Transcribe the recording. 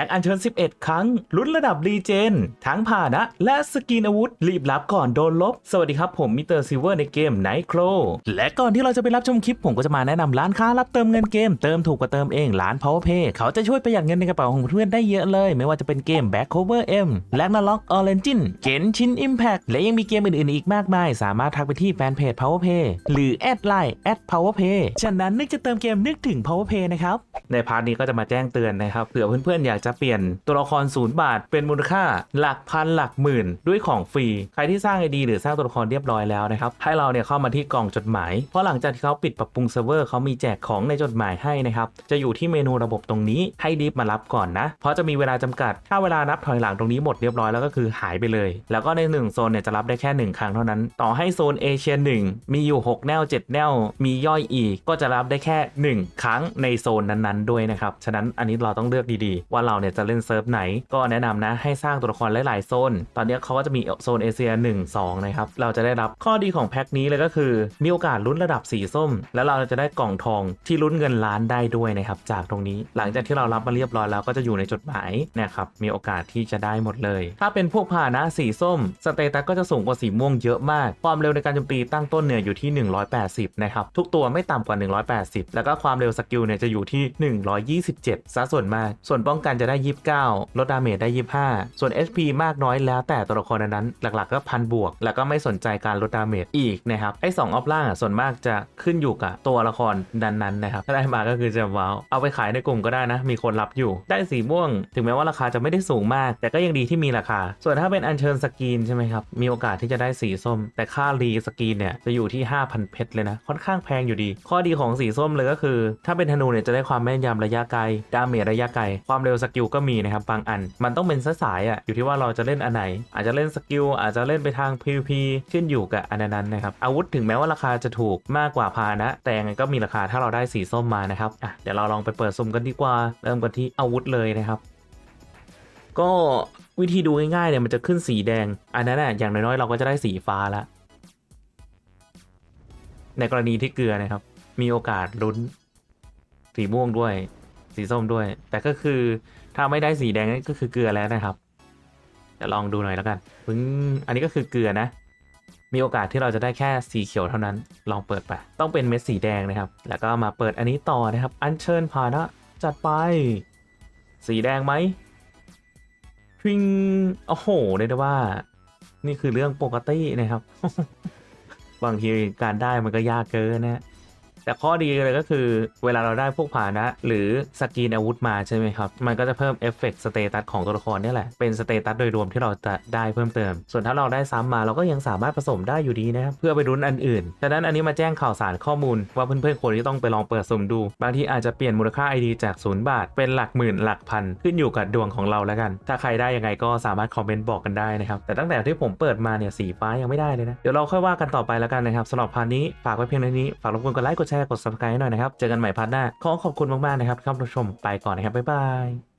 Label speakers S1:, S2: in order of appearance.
S1: พ็กอัญเชิญ 11 ครั้ง ลุ้นระดับรีเจน ทั้งผ่านะ และสกินอาวุธ รีบรับก่อนโดนลบ สวัสดีครับผมมิสเตอร์ซิเวอร์ในเกมไนท์โครและก่อนที่เราจะไปรับชมคลิป ผมก็จะมาแนะนำร้านค้ารับเติมเงินเกม เติมถูกกว่าเติมเองร้าน Powerpay เขาจะช่วยประหยัดเงินในกระเป๋าของเพื่อนได้เยอะเลย ไม่ว่าจะเป็นเกม Back Cover M และ n a l o g Origin เกนชิน Impact และยังมีเกมอื่นๆอีกมากมาย สามารถทักไปที่แฟนเพจ Powerpay หรือแอดไลน์แอด @powerpay ฉะนั้นนึกจะเติมเกมนึกถึง Powerpay นะครับในพาร์ทนี้ก็จะมาแจ้งเตือนนะครับเผื่อเพื่อนๆอยากจะเปลี่ยนตัวละครศูนย์บาท เป็นมูลค่าหลักพันหลักหมื่น ด้วยของฟรี ใครที่สร้างไอดีหรือสร้างตัวละครเรียบร้อยแล้วนะครับ ให้เราเนี่ยเข้ามาที่กล่องจดหมาย เพราะหลังจากที่เขาปิดปรับปรุงเซิร์ฟเวอร์เขามีแจกของในจดหมายให้นะครับ จะอยู่ที่เมนูระบบตรงนี้ให้รีบมารับก่อนนะ เพราะจะมีเวลาจำกัด ถ้าเวลานับถอยหลังตรงนี้หมดเรียบร้อยแล้วก็คือหายไปเลย แล้วก็ในหนึ่งโซนเนี่ยจะรับได้แค่หนึ่งครั้งเท่านั้น ต่อให้โซนเอเชียหนึ่งมีอยู่ 6 แนว 7 แนว มีย่อยอีก ก็จะรับได้แค่ 1 ครั้งในโซนนั้นๆ ด้วยนะครับ ฉะนั้นอันนี้เราต้องเลือกดีๆ ว่าเราเนี่ยจะเล่นเซิร์ฟไหน ก็แนะนำนะให้สร้างตัวละครหลายๆโซน ตอนนี้เขาก็จะมีโซนเอเชีย1 2นะครับ เราจะได้รับข้อดีของแพ็คนี้เลยก็คือ มีโอกาสลุ้นระดับสีส้ม แล้วเราจะได้กล่องทองที่ลุ้นเงินล้านได้ด้วยนะครับจากตรงนี้ หลังจากที่เรารับมาเรียบร้อยแล้วก็จะอยู่ในจดหมายนะครับ มีโอกาสที่จะได้หมดเลย ถ้าเป็นพวกพานะสีส้ม สเตตัสก็จะสูงกว่าสีม่วงเยอะมาก ความเร็วในการโจมตีตั้งต้นเนี่ยอยู่ที่ 180 นะครับ ทุกตัวไม่ต่ำกว่า 180 แล้วก็ความเร็วสกิลเนี่ยจะอยู่ที่ 127ซะส่วนมาก ส่วนป้องกันจะได้29ลดดาเมจได้25ส่วน HP มากน้อยแล้วแต่ตัวละครนั้นหลักๆก็พันบวก แล้วก็ไม่สนใจการลดดาเมจอีกนะครับไอ้2ออฟล่างส่วนมากจะขึ้นอยู่กับตัวละครนั้นๆนะครับถ้าได้มาก็คือจะว้าวเอาไปขายในกลุ่มก็ได้นะ มีคนรับอยู่ ได้สีม่วง ถึงแม้ว่าราคาจะไม่ได้สูงมาก แต่ก็ยังดีที่มีราคา ส่วนถ้าเป็นอัญเชิญสกรีนใช่ไหมครับมีโอกาสที่จะได้สีส้ม แต่ค่ารีสกรีนเนี่ยจะอยู่ที่ 5,000 เพชรเลยนะค่อนข้างแพงอยู่ดี ข้อดีของสีส้มเลยก็คือ ถ้าเป็นธนูเนี่ยจะได้ความแม่นยำระยะไกลดาเมจระยะไกลความเร็วสกิลก็มีนะครับบางอัน มันต้องเป็นสายอะอยู่ที่ว่าเราจะเล่นอันไหน อาจจะเล่นสกิลอาจจะเล่นไปทาง PVP ขึ้นอยู่กับอันนั้นนะครับอาวุธถึงแม้ว่าราคาจะถูกมากกว่าพานะ แต่ยังไงก็มีราคาถ้าเราได้สีส้มมานะครับอะเดี๋ยวเราลองไปเปิดซุ่มกันดีกว่า เริ่มกันที่อาวุธเลยนะครับ ก็วิธีดูง่ายๆเนี่ยมันจะขึ้นสีแดง อันนั้นน่ะอย่างน้อยๆเราก็จะได้สีฟ้าละในกรณีที่เกลือนะครับ มีโอกาสลุ้นสีม่วงด้วย สีส้มด้วย แต่ก็คือถ้าไม่ได้สีแดงนั่ก็คือเกลือแล้วนะครับเดี๋ยวลองดูหน่อยแล้วกันปึ้งอันนี้ก็คือเกลือนะ มีโอกาสที่เราจะได้แค่สีเขียวเท่านั้น ลองเปิดไป ต้องเป็นเม็ดสีแดงนะครับ แล้วก็มาเปิดอันนี้ต่อนะครับ อัญเชิญพานะจัดไป สีแดงไหมพิงโอ้โหเรียกได้ว่า นี่คือเรื่องปกตินะครับ บางทีการได้มันก็ยากเกินนะ แต่ข้อดีเลยก็คือเวลาเราได้พวกผานะ หรือสกรีนอาวุธมาใช่ไหมครับ มันก็จะเพิ่มเอฟเฟกต์สเตตัสของตัวละครนี่แหละ เป็นสเตตัสโดยรวมที่เราจะได้เพิ่มเติม ส่วนถ้าเราได้ซ้ำมาเราก็ยังสามารถผสมได้อยู่ดีนะครับเพื่อไปรุ้นอันอื่นฉะนั้นอันนี้มาแจ้งข่าวสารข้อมูล ว่าเพื่อนๆคนที่ต้องไปลองเปิดสุ่มดู บางทีอาจจะเปลี่ยนมูลค่า ID จาก0บาท เป็นหลักหมื่นหลักพันขึ้นอยู่กับดวงของเราแล้วกัน ถ้าใครได้ยังไงก็สามารถคอมเมนต์บอกกันได้นะครับแต่ตั้งแต่ที่ผมเปิดมาเนี่ยสีฟ้ายังไม่ได้เลยนะเดี๋ยวเราค่อยว่ากันต่อไปแล้วกันนะครับสำหรับพาร์ทนี้ฝากไว้เพียงเท่านี้ฝากรบกวนกดไลค์กดแชร์ กด subscribe ให้หน่อยนะครับ เจอกันใหม่พาร์ทหน้า ขอขอบคุณมากๆนะครับที่เข้ารับชมไปก่อนนะครับ บ๊ายบาย